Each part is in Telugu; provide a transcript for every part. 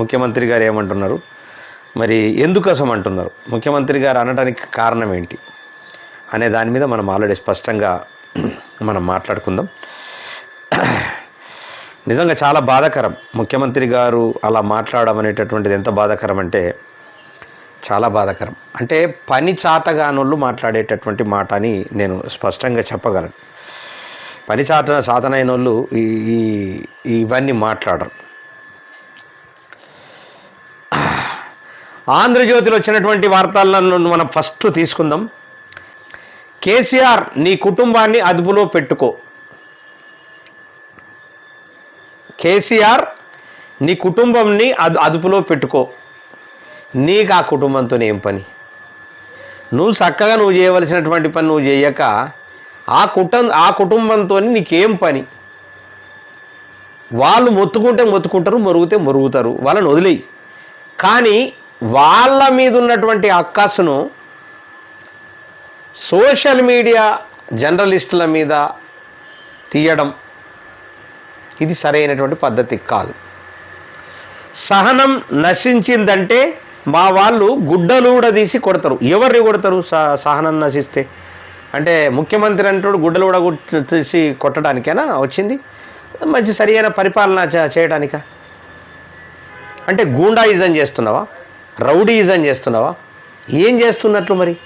ముఖ్యమంత్రి గారు ఏమంటున్నారు? మరి ఎందుకోసం అంటున్నారు? ముఖ్యమంత్రి గారు అనడానికి కారణం ఏంటి? అనే దాని మీద మనం ఆల్రెడీ స్పష్టంగా మనం మాట్లాడుకుందాం. నిజంగా చాలా బాధాకరం. ముఖ్యమంత్రి గారు అలా మాట్లాడడం అనేటటువంటిది ఎంత బాధాకరం అంటే చాలా బాధాకరం. అంటే పని చాతగానోళ్ళు మాట్లాడేటటువంటి మాట అని నేను స్పష్టంగా చెప్పగలను. పని సాధన సాధనైన వాళ్ళు ఈ ఈ- ఇవన్నీ మాట్లాడరు. ఆంధ్రజ్యోతిలో వచ్చినటువంటి వార్తలను మనం ఫస్ట్ తీసుకుందాం. కేసీఆర్ నీ కుటుంబాన్ని అదుపులో పెట్టుకో. కేసీఆర్ నీ కుటుంబంని అదు అదుపులో పెట్టుకో. నీకు ఆ కుటుంబంతో ఏం పని? నువ్వు చక్కగా నువ్వు చేయవలసినటువంటి పని నువ్వు చేయక ఆ కుటుం ఆ కుటుంబంతో నీకేం పని? వాళ్ళు మొత్తుకుంటే మొత్తుకుంటారు మొరుగుతే మొరుగుతారు వాళ్ళని వదిలేయి. కానీ వాళ్ళ మీద ఉన్నటువంటి అక్కసును సోషల్ మీడియా జర్నలిస్టుల మీద తీయడం ఇది సరైనటువంటి పద్ధతి కాదు. సహనం నశించిందంటే మా వాళ్ళు గుడ్డలూడ తీసి కొడతారు. ఎవరిని కొడతారు స- సహనం నశిస్తే? అంటే ముఖ్యమంత్రి అంటాడు గుడ్డలూడ కూడా తీసి కొట్టడానికేనా వచ్చింది? మంచి సరియైన పరిపాలన చే- చేయడానికా? అంటే గూండాయిజం చేస్తున్నావా? రౌడీజం చేస్తున్నావా? ఏం చేస్తున్నట్లు మరి?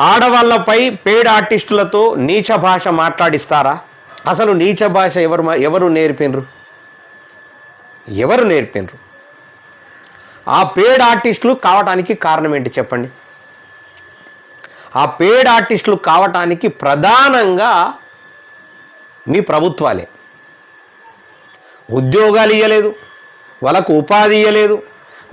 ఆడవాళ్ళపై పేడ్ ఆర్టిస్టులతో నీచ భాష మాట్లాడిస్తారా? అసలు నీచ భాష ఎవరు ఎవరు నేర్పినరు? ఎవరు నేర్పినరు? ఆ పేడ్ ఆర్టిస్టులు కావటానికి కారణం ఏంటి చెప్పండి? ఆ పేడ్ ఆర్టిస్టులు కావటానికి ప్రధానంగా మీ ప్రభుత్వాలే. ఉద్యోగాలు ఇవ్వలేదు వాళ్ళకు ఉపాధి ఇవ్వలేదు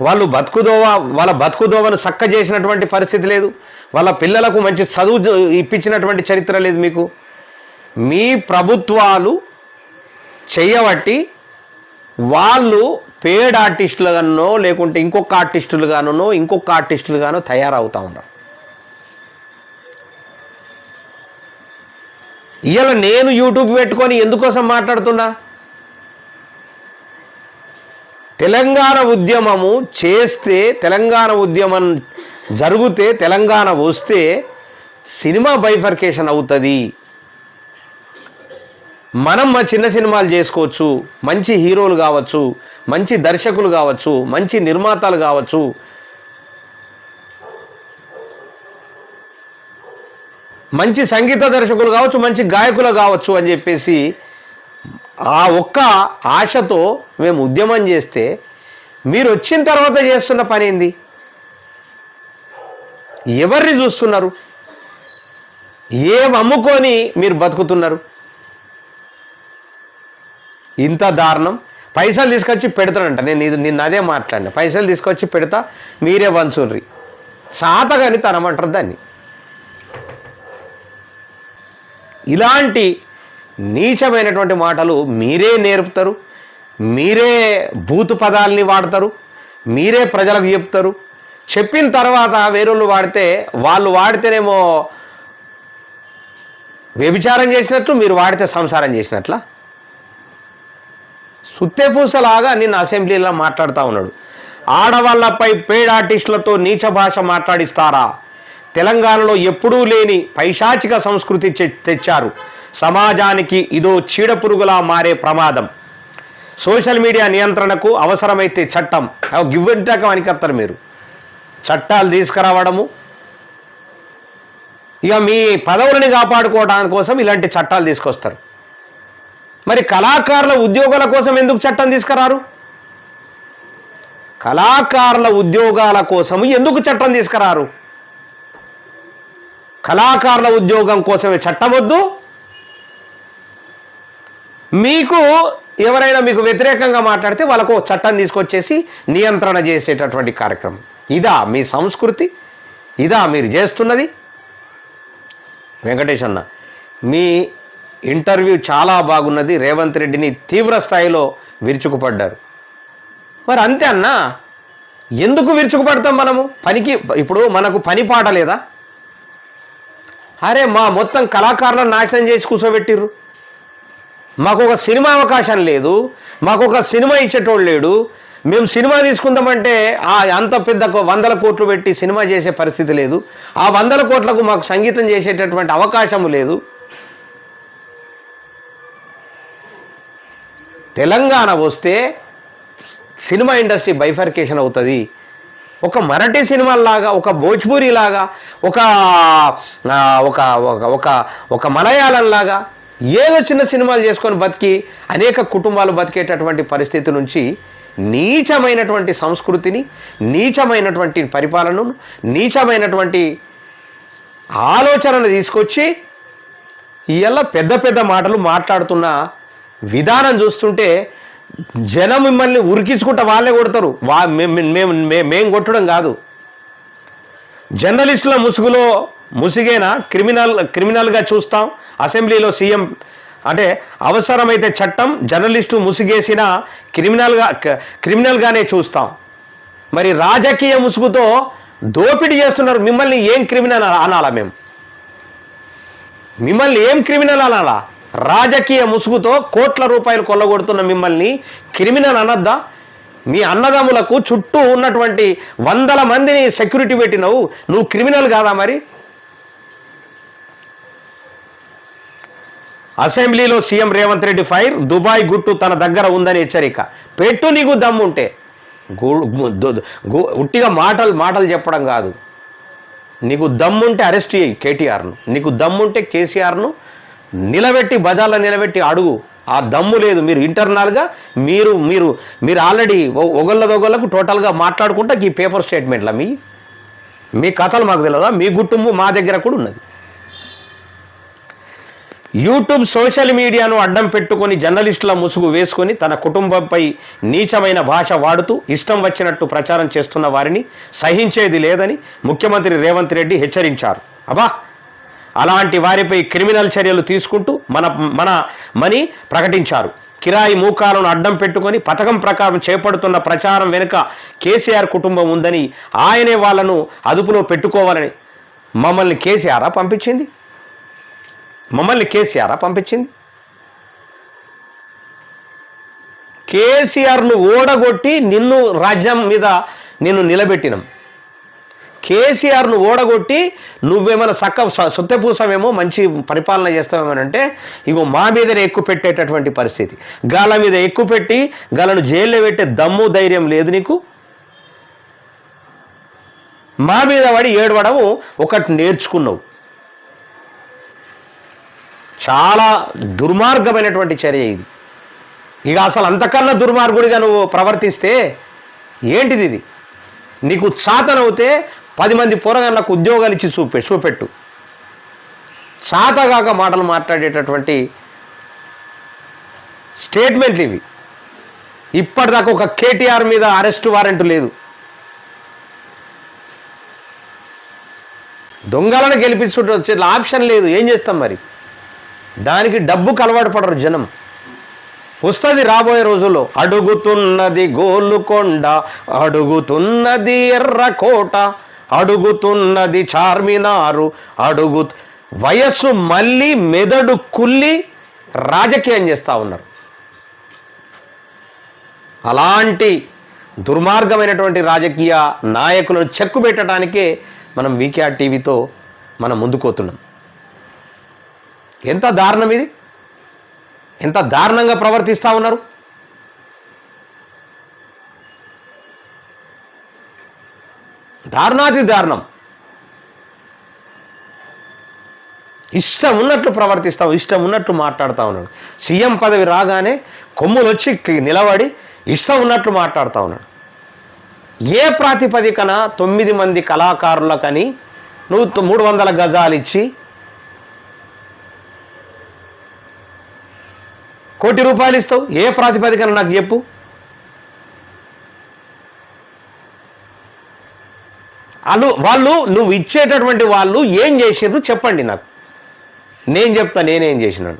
వాళ్ళు బతుకుదోవ వాళ్ళ బతుకుదోవను చక్క చేసినటువంటి పరిస్థితి లేదు. వాళ్ళ పిల్లలకు మంచి చదువు ఇప్పించినటువంటి చరిత్ర లేదు మీకు. మీ ప్రభుత్వాలు చేయబట్టి వాళ్ళు పేడ్ ఆర్టిస్టులుగానో లేకుంటే ఇంకొక ఆర్టిస్టులుగానో ఇంకొక ఆర్టిస్టులుగానో తయారవుతూ ఉన్నారు. ఇవాళ నేను యూట్యూబ్ పెట్టుకొని ఎందుకోసం మాట్లాడుతున్నా? తెలంగాణ ఉద్యమము చేస్తే తెలంగాణ ఉద్యమం జరిగితే తెలంగాణ వస్తే సినిమా బైఫర్కేషన్ అవుతుంది. మనం మా చిన్న సినిమాలు చేసుకోవచ్చు మంచి హీరోలు కావచ్చు మంచి దర్శకులు కావచ్చు మంచి నిర్మాతలు కావచ్చు. మంచి సంగీత దర్శకులు కావచ్చు మంచి గాయకులు కావచ్చు అని చెప్పేసి ఆ ఒక్క ఆశతో మేము ఉద్యమం చేస్తే మీరు వచ్చిన తర్వాత చేస్తున్న పని ఏంది? ఎవరిని చూస్తున్నారు? ఏం అమ్ముకొని మీరు బతుకుతున్నారు? ఇంత దారుణం. పైసలు తీసుకొచ్చి పెడతానంట నేను ఇది నిన్న అదే మాట్లాడిన. పైసలు తీసుకొచ్చి పెడతా మీరే వంచుర్రి. సాతగాని తనమంటారు దాన్ని. ఇలాంటి నీచమైనటువంటి మాటలు మీరే నేర్పుతారు మీరే భూతు పదాలని వాడతారు మీరే ప్రజలకు చెప్తారు. చెప్పిన తర్వాత వేరేళ్ళు వాడితే వాళ్ళు వాడితేనేమో వ్యభిచారం చేసినట్లు మీరు వాడితే సంసారం చేసినట్లా? సుత్తెపూసలాగా నిన్న అసెంబ్లీలో మాట్లాడుతూ ఉన్నాడు. ఆడవాళ్ళపై పేడ్ ఆర్టిస్టులతో నీచ భాష మాట్లాడిస్తారా? తెలంగాణలో ఎప్పుడూ లేని పైశాచిక సంస్కృతి తెచ్చారు. సమాజానికి ఇదో చీడపురుగులా మారే ప్రమాదం. సోషల్ మీడియా నియంత్రణకు అవసరమైతే చట్టం. గివ్వెంటాక వనికత్తారు మీరు. చట్టాలు తీసుకురావడము. ఇక మీ పదవులని కాపాడుకోవడానికి కోసం ఇలాంటి చట్టాలు తీసుకొస్తారు. మరి కళాకారుల ఉద్యోగాల కోసం ఎందుకు చట్టం తీసుకురారు? కళాకారుల ఉద్యోగాల కోసం ఎందుకు చట్టం తీసుకురారు? కళాకారుల ఉద్యోగం కోసమే చట్టం వద్దు. మీకు ఎవరైనా మీకు వ్యతిరేకంగా మాట్లాడితే వాళ్ళకు ఓ చట్టం తీసుకొచ్చేసి నియంత్రణ చేసేటటువంటి కార్యక్రమం. ఇదా మీ సంస్కృతి ఇదా మీరు చేస్తున్నది. వెంకటేష్ అన్న మీ ఇంటర్వ్యూ చాలా బాగున్నది. రేవంత్ రెడ్డిని తీవ్ర స్థాయిలో విరుచుకుపడ్డారు. మరి అంతే అన్నా ఎందుకు విరుచుకుపడతాం మనము? పనికి ఇప్పుడు మనకు పని పాట లేదా? అరే మా మొత్తం కళాకారులను నాశనం చేసి కూర్చోబెట్టిర్రు. మాకు ఒక సినిమా అవకాశం లేదు మాకు ఒక సినిమా ఇచ్చేటోడు లేడు. మేము సినిమా తీసుకుందామంటే ఆ అంత పెద్ద వందల కోట్లు పెట్టి సినిమా చేసే పరిస్థితి లేదు. ఆ వందల కోట్లకు మాకు సంగీతం చేసేటటువంటి అవకాశం లేదు. తెలంగాణ వస్తే సినిమా ఇండస్ట్రీ బైఫర్కేషన్ అవుతుంది. ఒక మరాఠీ సినిమాలాగా ఒక భోజ్పూరి లాగా ఒక ఒక ఒక- ఒక ఒక మలయాళం లాగా ఏదో చిన్న సినిమాలు చేసుకొని బతికి అనేక కుటుంబాలు బతికేటటువంటి పరిస్థితి నుంచి నీచమైనటువంటి సంస్కృతిని నీచమైనటువంటి పరిపాలనను నీచమైనటువంటి ఆలోచనను తీసుకొచ్చి ఇవాళ పెద్ద పెద్ద మాటలు మాట్లాడుతున్న విధానం చూస్తుంటే జనం మిమ్మల్ని ఉరికించుకుంటా వాళ్ళే కొడతారు. వా మేము మేము మే- కొట్టడం కాదు. జర్నలిస్టుల ముసుగులో ముసిగేనా? క్రిమినల్ క్రిమినల్గా చూస్తాం. అసెంబ్లీలో సీఎం అంటే అవసరమైతే చట్టం జర్నలిస్టు ముసుగేసిన క్రిమినల్గా క- క్రిమినల్గానే చూస్తాం. మరి రాజకీయ ముసుగుతో దోపిడీ చేస్తున్నారు. మిమ్మల్ని ఏం క్రిమినల్ అనాలా మేము? మిమ్మల్ని ఏం క్రిమినల్ అనాలా? రాజకీయ ముసుగుతో కోట్ల రూపాయలు కొల్లగొడుతున్న మిమ్మల్ని క్రిమినల్ అనద్దా? మీ అన్నదమ్ములకు చుట్టూ ఉన్నటువంటి వందల మందిని సెక్యూరిటీ పెట్టినవు. నువ్వు క్రిమినల్ కాదా మరి? అసెంబ్లీలో CM Revanth Reddy fire Dubai గుట్టు తన దగ్గర ఉందని హెచ్చరిక. పెట్టు నీకు దమ్ముంటే. ఉట్టిగా మాటలు మాటలు చెప్పడం కాదు. నీకు దమ్ముంటే అరెస్ట్ చేయి కేటీఆర్ను. నీకు దమ్ముంటే కేసీఆర్ను. నిలబెట్టి బజార్లో నిలబెట్టి అడుగు. ఆ దమ్ము లేదు. మీరు ఇంటర్నల్గా మీరు మీరు మీరు ఆల్రెడీ ఒకళ్ళదొగళ్ళకు టోటల్గా మాట్లాడుకుంటా ఈ పేపర్ స్టేట్మెంట్ల మీ. మీ కథలు మాకు తెలియదా మీ గుట్టుంబు మా దగ్గర కూడా ఉన్నది. యూట్యూబ్ సోషల్ మీడియాను అడ్డం పెట్టుకొని జర్నలిస్టుల ముసుగు వేసుకొని తన కుటుంబంపై నీచమైన భాష వాడుతూ ఇష్టం వచ్చినట్టు ప్రచారం చేస్తున్న వారిని సహించేది లేదని ముఖ్యమంత్రి రేవంత్ రెడ్డి హెచ్చరించారు. అబ్బా! అలాంటి వారిపై క్రిమినల్ చర్యలు తీసుకుంటూ మన మన మని ప్రకటించారు. కిరాయి మూకాలను అడ్డం పెట్టుకొని పథకం ప్రకారం చేపడుతున్న ప్రచారం వెనుక కేసీఆర్ కుటుంబం ఉందని ఆయనే వాళ్ళను అదుపులో పెట్టుకోవాలని మమ్మల్ని కేసీఆర్ పంపించింది? మమ్మల్ని కేసీఆర్ పంపించింది? కేసీఆర్ను ఓడగొట్టి నిన్ను రాజ్యం మీద నిన్ను నిలబెట్టినాం. కేసీఆర్ను ఓడగొట్టి నువ్వేమైనా చక్క సొత్తెపూసమేమో మంచి పరిపాలన చేస్తావేమోనంటే ఇగో మా మీదనే ఎక్కువ పెట్టేటటువంటి పరిస్థితి. గాల మీద ఎక్కువ పెట్టి గాలను జైల్లో పెట్టే దమ్ము ధైర్యం లేదు నీకు? మా మీద పడి ఏడవడము ఒకటి నేర్చుకున్నావు. చాలా దుర్మార్గమైనటువంటి చర్య ఇది. ఇక అసలు అంతకన్నా దుర్మార్గుడిగా నువ్వు ప్రవర్తిస్తే ఏంటిది ఇది? నీకు చాతనవుతే పది మంది పోరగాళ్ళకు ఉద్యోగాలు ఇచ్చి చూపె చూపెట్టు. చాతగాక మాటలు మాట్లాడేటటువంటి స్టేట్మెంట్లు ఇవి. ఇప్పటిదాకా ఒక కేటీఆర్ మీద అరెస్ట్ వారెంట్ లేదు. దొంగలను గెలిపించుకుంటూ వచ్చే ఆప్షన్ లేదు. ఏం చేస్తాం మరి? దానికి డబ్బుకు అలవాటు పడరు జనం. వస్తుంది రాబోయే రోజుల్లో. అడుగుతున్నది గోలుకొండ అడుగుతున్నది ఎర్రకోట అడుగుతున్నది చార్మినారు అడుగు వయస్సు మళ్ళీ మెదడు కుల్లి రాజకీయం చేస్తూ ఉన్నారు. అలాంటి దుర్మార్గమైనటువంటి రాజకీయ నాయకులను చెక్కు పెట్టడానికే మనం వీకేఆర్ టీవీతో మనం ముందుకోతున్నాం ఎంత దారుణం ఇది? ఎంత దారుణంగా ప్రవర్తిస్తూ ఉన్నారు? దారుణాతి దారుణం. ఇష్టం ఉన్నట్లు ప్రవర్తిస్తాం ఇష్టం ఉన్నట్లు మాట్లాడుతూ ఉన్నాడు. సీఎం పదవి రాగానే కొమ్ములు వచ్చి నిలబడి ఇష్టం ఉన్నట్లు మాట్లాడుతూ ఉన్నాడు. ఏ ప్రాతిపదికన తొమ్మిది మంది కళాకారులకని నువ్వు మూడు వందల గజాలు ఇచ్చి కోటి రూపాయలు ఇస్తావు? ఏ ప్రాతిపదికన నాకు చెప్పు. వాళ్ళు వాళ్ళు నువ్వు ఇచ్చేటటువంటి వాళ్ళు ఏం చేసిండ్రు చెప్పండి నాకు. నేను చెప్తా నేనేం చేసినాను.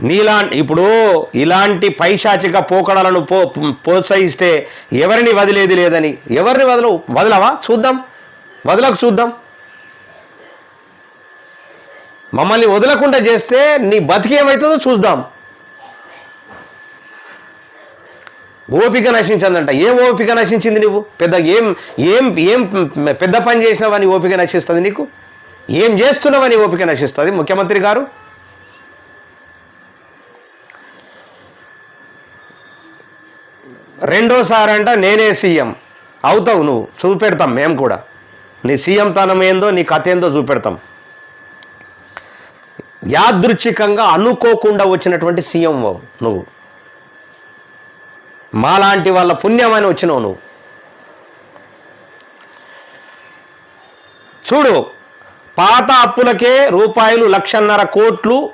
నీలా ఇప్పుడు ఇలాంటి పైశాచిక పోకడలను పో ప్రోత్సహిస్తే ఎవరిని వదిలేది లేదని? ఎవరిని వదలవు? వదలవా? చూద్దాం. వదలకు చూద్దాం. మమ్మల్ని వదలకుండా చేస్తే నీ బతికేమవుతుందో చూద్దాం. ఓపిక నశించిందంట. ఏం ఓపిక నశించింది నువ్వు పెద్ద ఏం ఏం ఏం పెద్ద పని చేసినావని ఓపిక నశిస్తుంది నీకు? ఏం చేస్తున్నావని ఓపిక నశిస్తుంది? ముఖ్యమంత్రి గారు? రెండోసారి అంట నేనే సీఎం. అవుతావు నువ్వు. చూపెడతాం మేము కూడా. నీ సీఎం తనం ఏందో నీ కథ ఏందో చూపెడతాం. యాదృచ్ఛికంగా అనుకోకుండా వచ్చినటువంటి సీఎం నువ్వు. మాలాంటి వాళ్ళ పుణ్యమని వచ్చినావు నువ్వు. చూడు పాత అప్పులకే రూపాయలు లక్షన్నర కోట్లు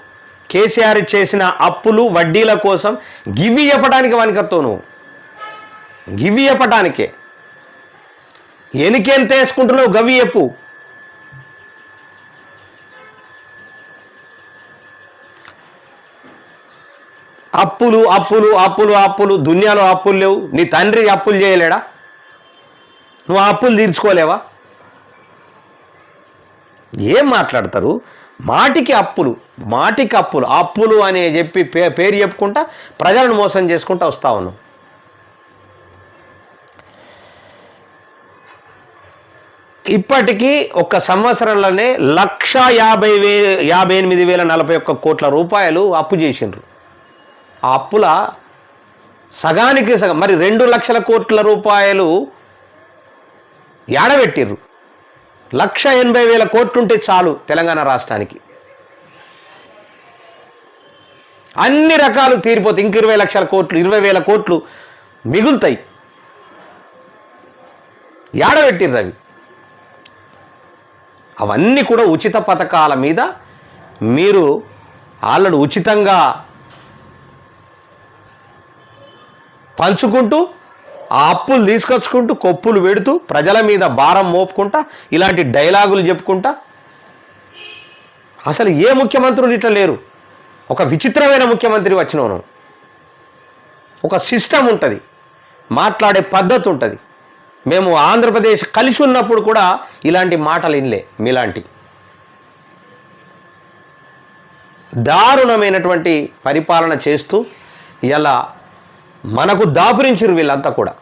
కేసీఆర్ చేసిన అప్పులు వడ్డీల కోసం గివి చెప్పడానికి వనికత్తావు నువ్వు. గివి చెప్పటానికే ఎనికెంత వేసుకుంటున్నావు గవి చెప్పు అప్పులు అప్పులు అప్పులు అప్పులు దునియాలో అప్పులు లేవు. నీ తండ్రి అప్పులు చేయలేడా? నువ్వు అప్పులు తీర్చుకోలేవా? ఏం మాట్లాడతారు? మాటికి అప్పులు మాటికి అప్పులు అప్పులు అని చెప్పి పే పేరు చెప్పుకుంటా ప్రజలను మోసం చేసుకుంటా వస్తా ఉన్నావు. ఇప్పటికీ ఒక సంవత్సరంలోనే లక్ష యాభై వే యాభై ఎనిమిది వేల నలభై ఒక్క కోట్ల రూపాయలు అప్పు చేసిండ్రు. ఆ అప్పుల సగానికి సగం మరి రెండు లక్షల కోట్ల రూపాయలు ఏడబెట్టిర్రు లక్ష ఎనభై వేల కోట్లుంటే చాలు తెలంగాణ రాష్ట్రానికి. అన్ని రకాలు తీరిపోతాయి. ఇంక ఇరవై లక్షల కోట్లు ఇరవై వేల కోట్లు మిగులుతాయి. ఏడబెట్టిర్రు అవి. అవన్నీ కూడా ఉచిత పథకాల మీద మీరు ఆల్రెడీ ఉచితంగా పంచుకుంటూ ఆ అప్పులు తీసుకొచ్చుకుంటూ కొప్పులు పెడుతూ ప్రజల మీద భారం మోపుకుంటా ఇలాంటి డైలాగులు చెప్పుకుంటా. అసలు ఏ ముఖ్యమంత్రులు ఇట్లా లేరు? ఒక విచిత్రమైన ముఖ్యమంత్రి వచ్చినవను ఒక సిస్టమ్ ఉంటుంది. మాట్లాడే పద్ధతి ఉంటుంది. మేము ఆంధ్రప్రదేశ్ కలిసి ఉన్నప్పుడు కూడా ఇలాంటి మాటలు ఇన్లే మీలాంటి. దారుణమైనటువంటి పరిపాలన చేస్తూ ఇలా మనకు దాపురించరు వీళ్ళంతా కూడా.